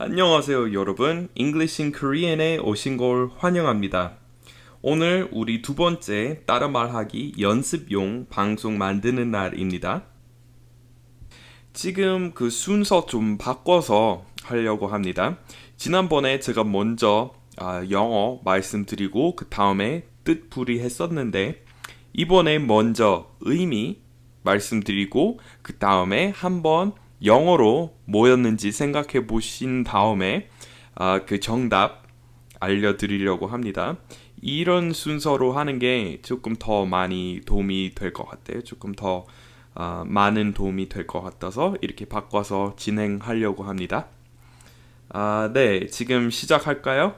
안녕하세요, 여러분. English in Korean에 오신 걸 환영합니다. 오늘 우리 두 번째 따라 말하기 연습용 방송 만드는 날입니다. 지금 그 순서 좀 바꿔서 하려고 합니다. 지난번에 제가 먼저 아, 영어 말씀드리고 그 다음에 뜻풀이 했었는데 이번에 먼저 의미 말씀드리고 그 다음에 한번 영어로 뭐였는지 생각해 보신 다음에 아, 그 정답 알려드리려고 합니다. 이런 순서로 하는 게 조금 더 많이 도움이 될 것 같아요. 조금 더 아, 많은 도움이 될 것 같아서 이렇게 바꿔서 진행하려고 합니다. 아, 네, 지금 시작할까요?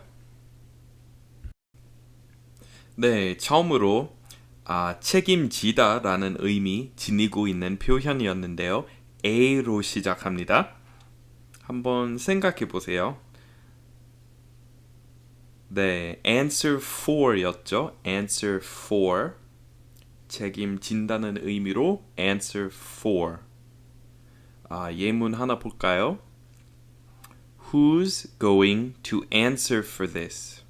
네, 처음으로 아, 책임지다라는 의미 지니고 있는 표현이었는데요. A로 시작합니다. 한번 생각해 보세요. 네, answer for였죠. answer for. 책임진다는 의미로 answer for. 아, 예문 하나 볼까요? Who's going to answer for this?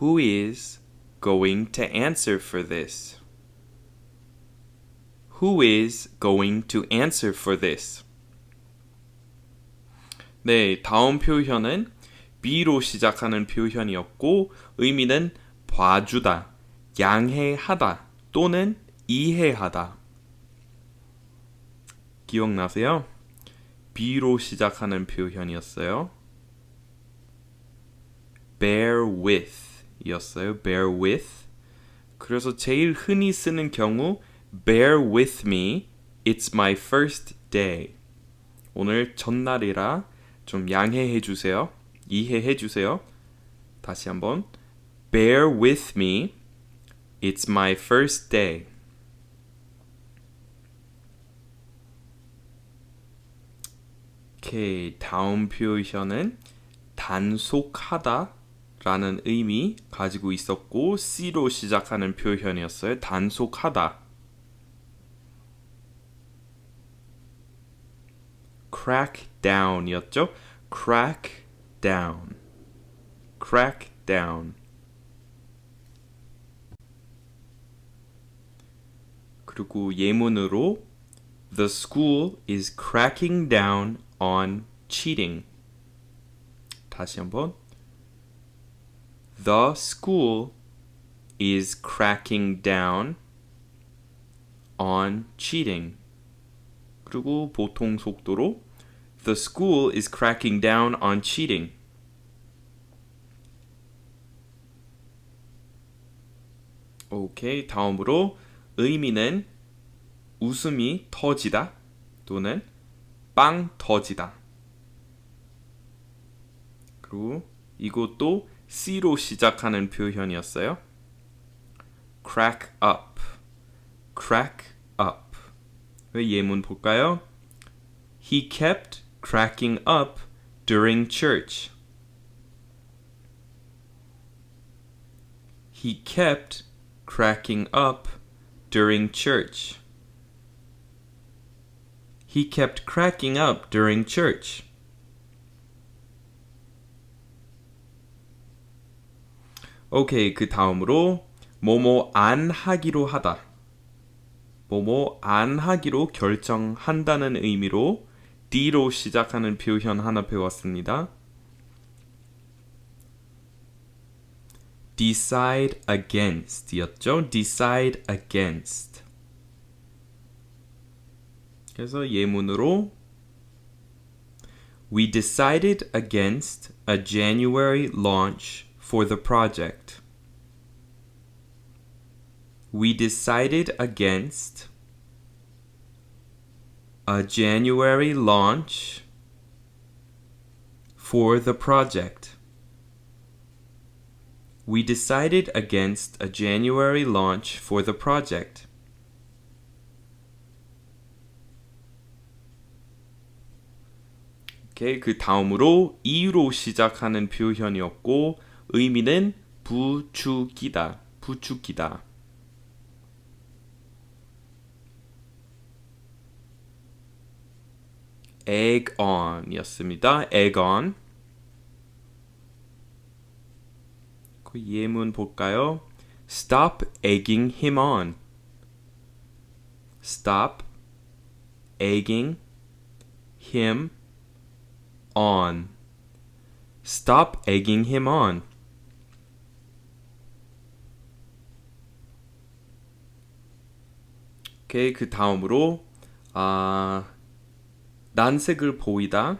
Who is going to answer for this? Who is going to answer for this? 네, 다음 표현은 B로 시작하는 표현이었고 의미는 봐주다, 양해하다 또는 이해하다. 기억나세요? B로 시작하는 표현이었어요. bear with 이었어요. bear with. 그래서 제일 흔히 쓰는 경우 bear with me. It's my first day. 오늘 전날이라 좀 양해해 주세요. 이해해 주세요. 다시 한번 bear with me. It's my first day. 오케이, 다음 표현은 단속하다 라는 의미 가지고 있었고 C로 시작하는 표현이었어요. 단속하다. Crack down이었죠. crack down. crack down. 그리고 예문으로 The school is cracking down on cheating. 다시 한번 The school is cracking down on cheating. 그리고 보통 속도로 The school is cracking down on cheating. 오케이, 다음으로 의미는 웃음이 터지다 또는 빵 터지다. 그리고 이것도 C로 시작하는 표현이었어요. crack up, crack up. 왜 예문 볼까요? He kept cracking up during church. He kept cracking up during church. He kept cracking up during church. 오케이, 그 다음으로 뭐뭐 안 하기로 하다. 뭐뭐 안 하기로 결정한다는 의미로 D로 시작하는 표현 하나 배웠습니다. decide against 였죠. decide against. 그래서 예문으로 We decided against a January launch for the project. We decided against a January launch for the project. We decided against a January launch for the project. 오케이, 그 다음으로 이유로 시작하는 표현이었고 의미는 부추기다, 부추기다. Egg on이었습니다. egg on. 그 예문 볼까요? Stop egging him on. Stop egging him on. Stop egging him on. 오케이, 그 다음으로 아 난색을 보이다.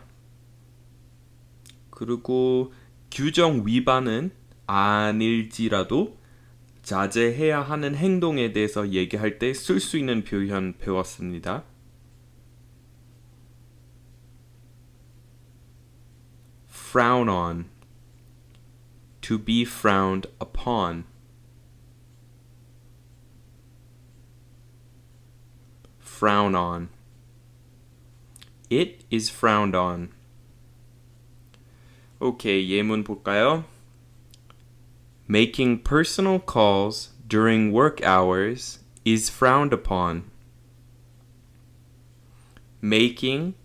그리고 규정 위반은 아닐지라도 자제해야 하는 행동에 대해서 얘기할 때 쓸 수 있는 표현 배웠습니다. frown on, to be frowned upon. frown on. It is frowned on. 오케이, 예문 볼까요? Making personal calls during work hours is frowned upon. Making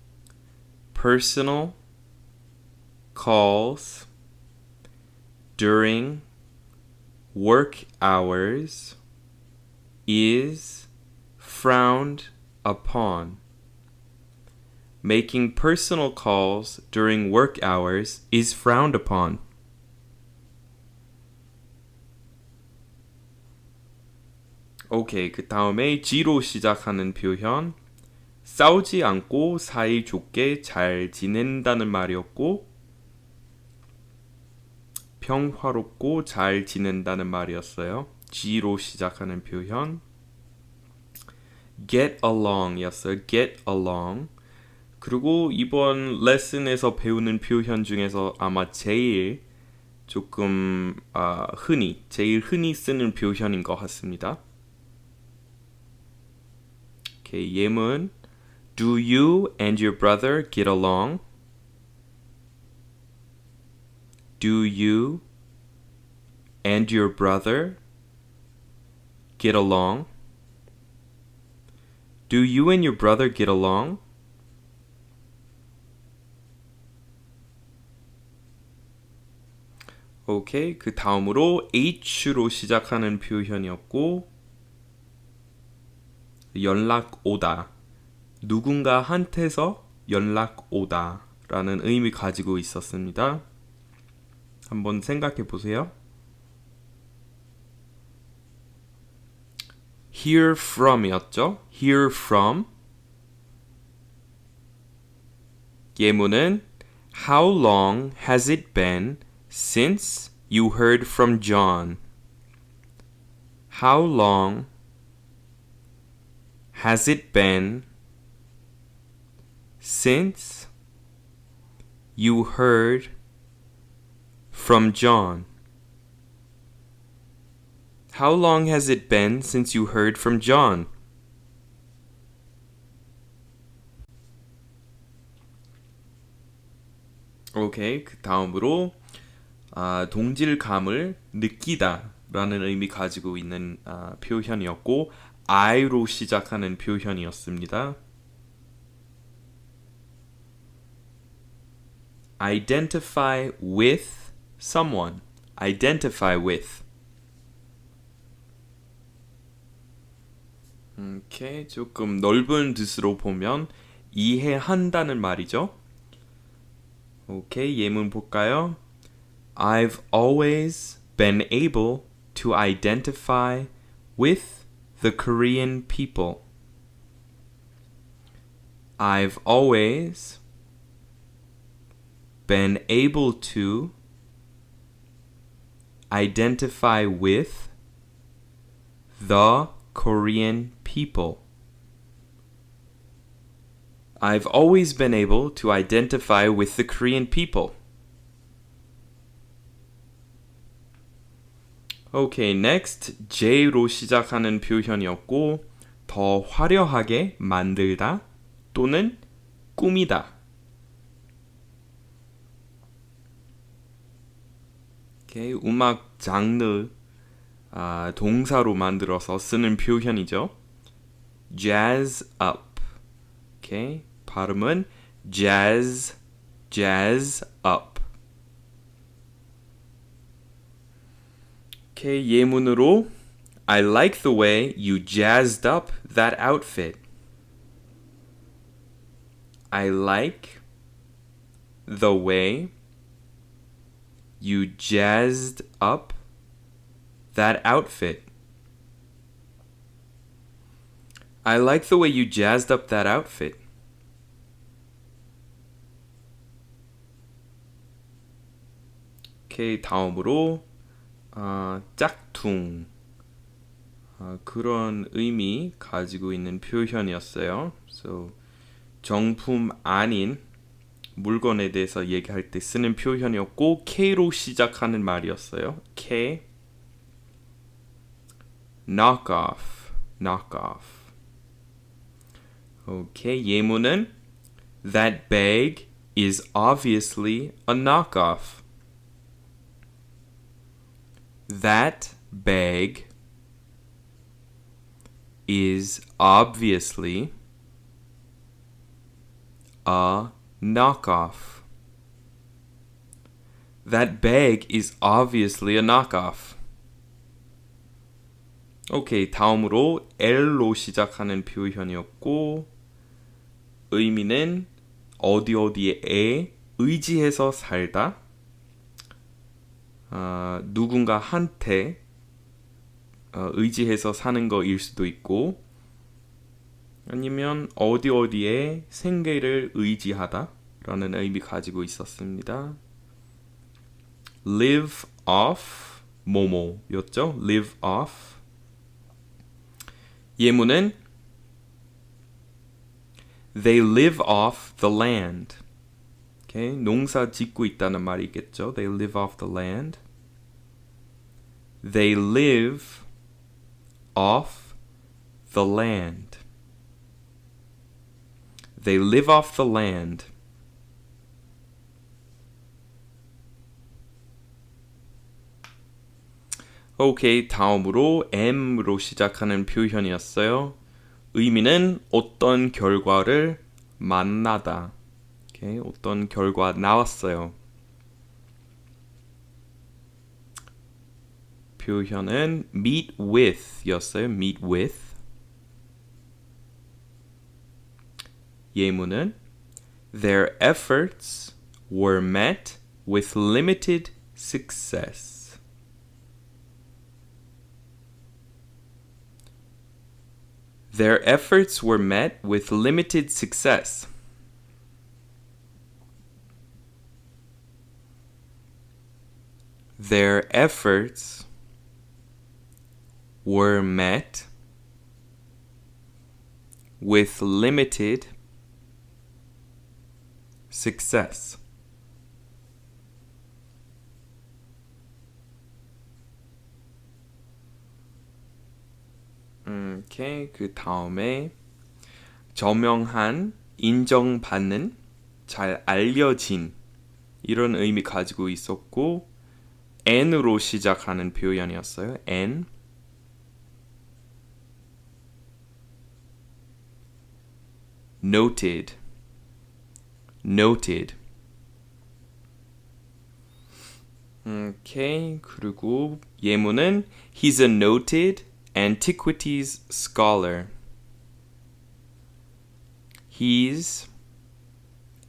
personal calls during work hours is frowned upon. Making personal calls during work hours is frowned upon. 오케이, 그 다음에 G로 시작하는 표현. 싸우지 않고 사이좋게 잘 지낸다는 말이었고, 평화롭고 잘 지낸다는 말이었어요. G로 시작하는 표현. get along이었어요. get along. 그리고 이번 레슨에서 배우는 표현 중에서 아마 제일 조금 아, 흔히 제일 흔히 쓰는 표현인 것 같습니다. 오케이, 예문 Do you and your brother get along? Do you and your brother get along? Do you and your brother get along? 오케이. 그 다음으로 H로 시작하는 표현이었고 연락 오다. 누군가 한테서 연락 오다라는 의미 가지고 있었습니다. 한번 생각해 보세요. hear from이었죠. hear from 예문은 How long has it been since you heard from John? How long has it been since you heard from John? How long has it been since you heard from John? 오케이. 그 다음으로 아, 동질감을 느끼다라는 의미 가지고 있는 아, 표현이었고 I로 시작하는 표현이었습니다. identify with someone. identify with. 이렇게 조금 넓은 뜻으로 보면 이해한다는 말이죠. 오케이, 예문 볼까요? I've always been able to identify with the Korean people. I've always been able to identify with the Korean people. I've always been able to identify with the Korean people. Okay, next J로 시작하는 표현이었고 더 화려하게 만들다 또는 꾸미다. Okay, 음악 장르 아, 동사로 만들어서 쓰는 표현이죠. jazz up. 오케이. 발음은 jazz, jazz up. 오케이, 예문으로 I like the way you jazzed up that outfit. I like the way you jazzed up that outfit. I like the way you jazzed up that outfit. 오케이, 다음으로 아, 짝퉁 아, 그런 의미 가지고 있는 표현이었어요. So, 정품 아닌 물건에 대해서 얘기할 때 쓰는 표현이었고 K로 시작하는 말이었어요. K knock off knock off 오케이 예문은 That bag is obviously a knockoff. That bag is obviously a knockoff. That bag is obviously a knockoff. 오케이, 다음으로 L로 시작하는 표현이었고 의미는 어디 어디에 의지해서 살다. 아, 누군가 한테 어, 의지해서 사는 거일 수도 있고 아니면 어디 어디에 생계를 의지하다라는 의미 가지고 있었습니다. live off 뭐뭐였죠? live off 예문은 they live off the land. Okay? 농사 짓고 있다는 말이겠죠. They live off the land. They live off the land. They live off the land. 오케이, 다음으로 M으로 시작하는 표현이었어요. 의미는 어떤 결과를 만나다. 오케이, 어떤 결과 나왔어요. 표현은 meet with였어요. meet with. 예문은 their efforts were met with limited success. Their efforts were met with limited success. Their efforts were met with limited success. 오케이. 그 다음에 저명한, 인정받는, 잘 알려진 이런 의미 가지고 있었고 n으로 시작하는 표현이었어요. n noted noted 오케이. 그리고 예문은 he's a noted antiquities scholar. He's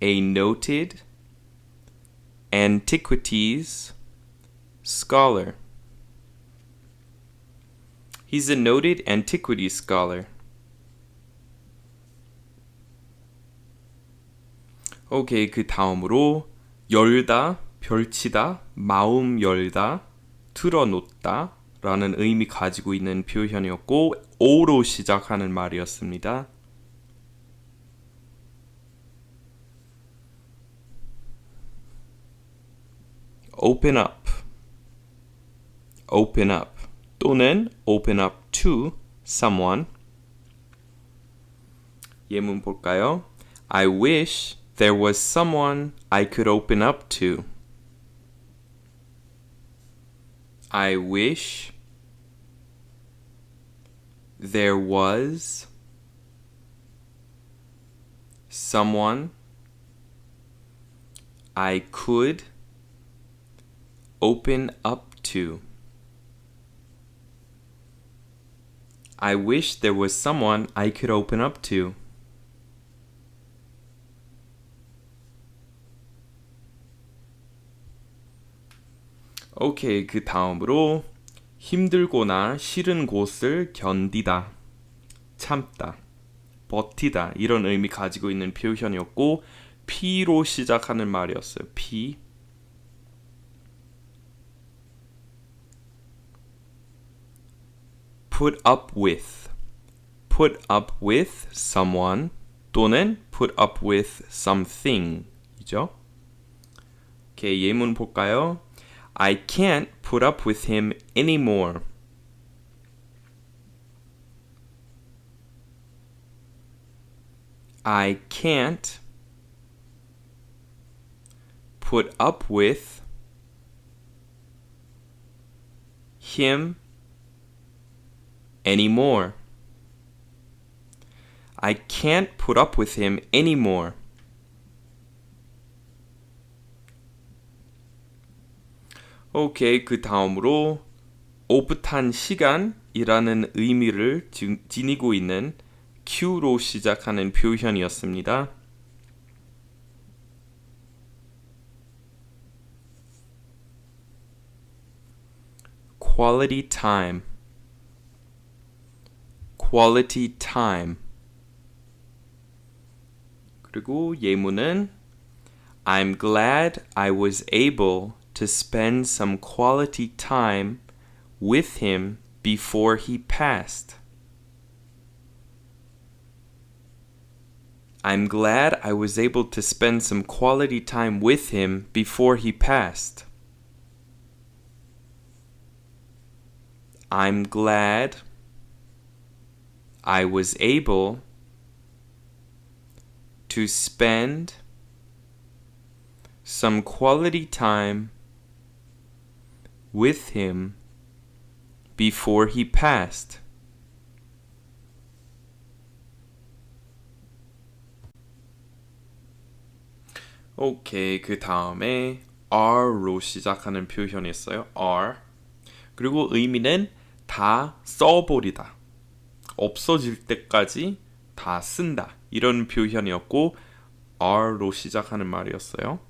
a noted antiquities scholar. He's a noted antiquities scholar. 오케이, 그 다음으로 열다, 별치다, 마음 열다, 틀어놓다 라는 의미 가지고 있는 표현이었고 O로 시작하는 말이었습니다. open open up 또는 open up to someone 예문 볼까요? I wish there was someone I could open up to. I wish there was someone I could open up to. I wish there was someone I could open up to. 오케이, 그 다음으로 힘들거나 싫은 곳을 견디다, 참다, 버티다 이런 의미 가지고 있는 표현이었고 P로 시작하는 말이었어요. P. put up with. put up with someone 또는 put up with something이죠. 오케이, 예문 볼까요? I can't put up with him anymore. I can't put up with him anymore. I can't put up with him anymore. 오케이, 그 다음으로 오붓한 시간이라는 의미를 지, 지니고 있는 Q로 시작하는 표현이었습니다. quality time quality time 그리고 예문은 I'm glad I was able to spend some quality time with him before he passed. I'm glad I was able to spend some quality time with him before he passed. I'm glad I was able to spend some quality time with him before he passed. 오케이, 그 다음에 R로 시작하는 표현이 있어요. R. 그리고 의미는 다 써버리다. 없어질 때까지 다 쓴다. 이런 표현이었고 R로 시작하는 말이었어요.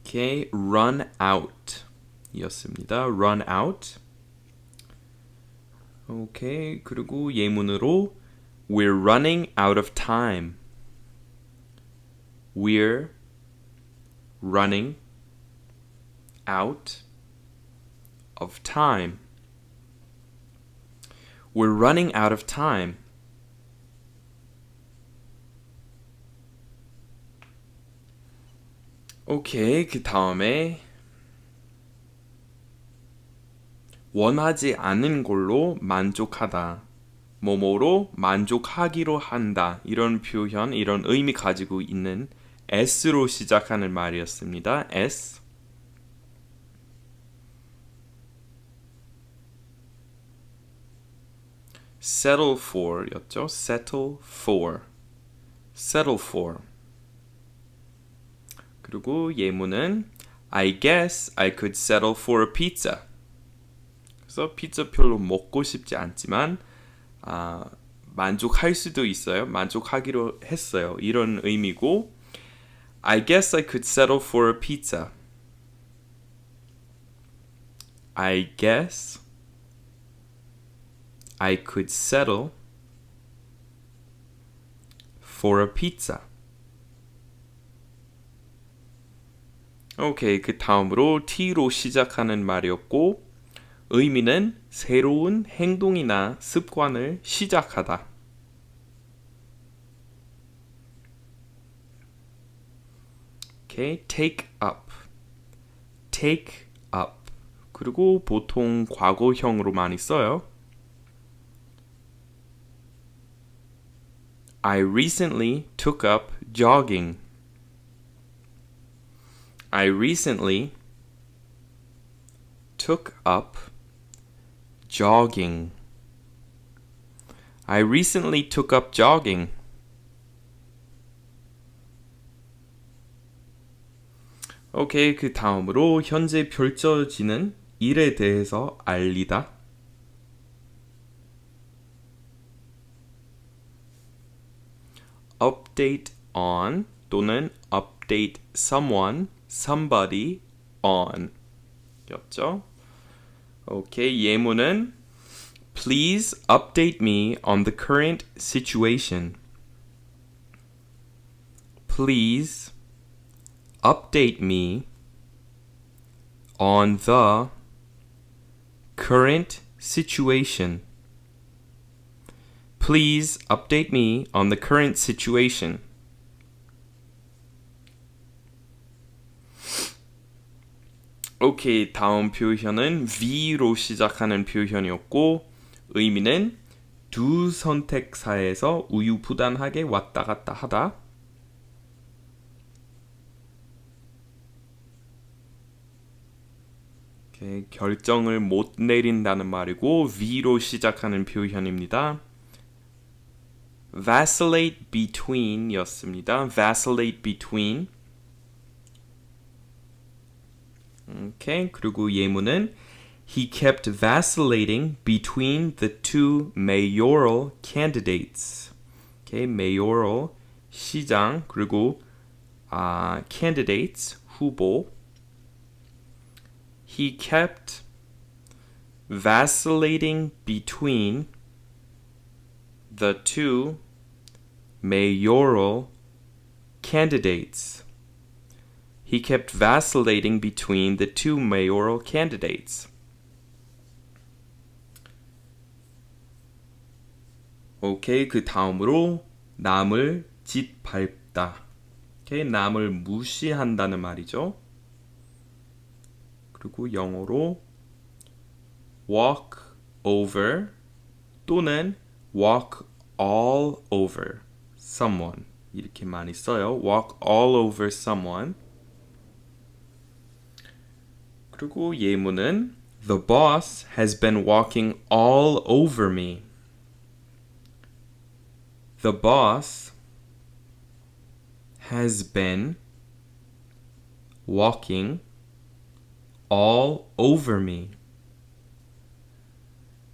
오케이, run out 이었습니다. run out. 오케이, 그리고 예문으로 We're running out of time. We're running out of time. We're running out of time. 오케이, 그 다음에 원하지 않은 걸로 만족하다. 뭐뭐로 만족하기로 한다. 이런 표현, 이런 의미 가지고 있는 S로 시작하는 말이었습니다. S. settle for 였죠. settle for. settle for. 그리고 예문은 I guess I could settle for a pizza. 그래서 피자 별로 먹고 싶지 않지만 아, 만족할 수도 있어요. 만족하기로 했어요. 이런 의미고 I guess I could settle for a pizza. I guess I could settle for a pizza. 오케이, 그 다음으로 T로 시작하는 말이었고 의미는 새로운 행동이나 습관을 시작하다. 오케이, take up. take up. 그리고 보통 과거형으로 많이 써요. I recently took up jogging. I recently took up jogging. I recently took up jogging. okay, 그 다음으로 현재 펼쳐지는 일에 대해서 알리다 update on 또는 update someone, somebody on 였죠. 오케이. 예문은 Please update me on the current situation. Please update me on the current situation. Please update me on the current situation. 오케이, 다음 표현은 V로 시작하는 표현이었고 의미는 두 선택사에서 우유부단하게 왔다 갔다 하다. 결정을 못 내린다는 말이고 V로 시작하는 표현입니다. vacillate between 였습니다. vacillate between. 오케이. 그리고 예문은 he kept vacillating between the two mayoral candidates. 오케이. mayoral 시장 그리고 아 candidates 후보. He kept vacillating between the two mayoral candidates. He kept vacillating between the two mayoral candidates. 오케이, 그 다음으로 남을 짓밟다. 오케이, 남을 무시한다는 말이죠. 그리고 영어로 walk over 또는 walk all over someone 이렇게 많이 써요. walk all over someone. 그리고 예문은 The boss has been walking all over me. The boss has been walking all over me.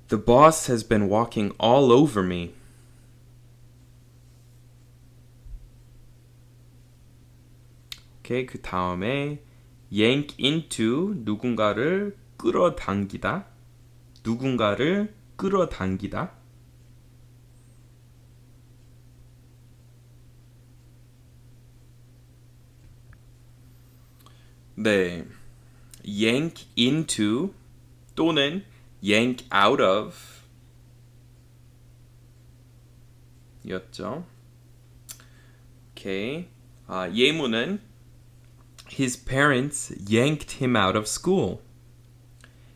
The boss has been walking all over me. 오케이, 그 다음에 yank into 누군가를 끌어당기다. 누군가를 끌어당기다. 네. yank into 또는 yank out of 였죠. 오케이. 아, 예문은 His parents yanked him out of school.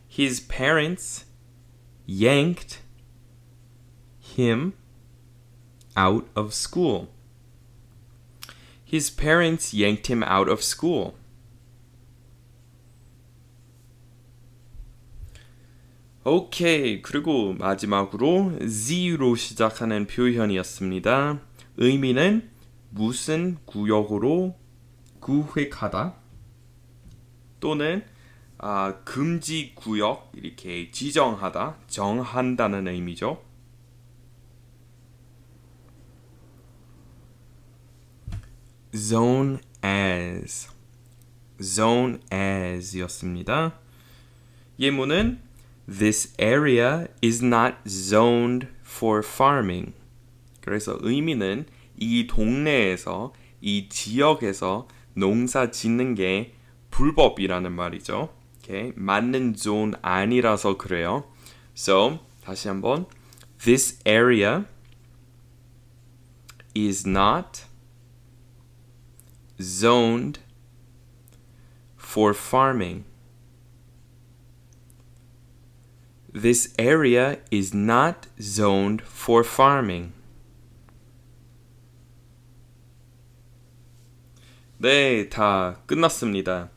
His parents yanked him out of school. His parents yanked him out of school. 오케이. 그리고 마지막으로 Z로 시작하는 표현이었습니다. 의미는 무슨 구역으로 구획하다 또는 아, 금지 구역 이렇게 지정하다, 정한다는 의미죠. zone as zone as였습니다. 예문은 This area is not zoned for farming. 그래서 의미는 이 동네에서 이 지역에서 농사 짓는 게 불법이라는 말이죠. 오케이. 맞는 존 아니라서 그래요. So 다시 한번 This area is not zoned for farming. This area is not zoned for farming. 네, 다 끝났습니다.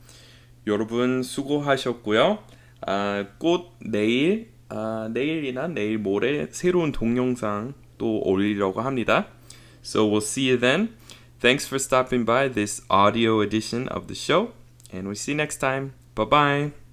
여러분 수고하셨고요. 아, 곧 내일, 아, 내일이나 내일 모레 새로운 동영상 또 올리려고 합니다. So we'll see you then. Thanks for stopping by this audio edition of the show. and we'll see you next time. Bye bye.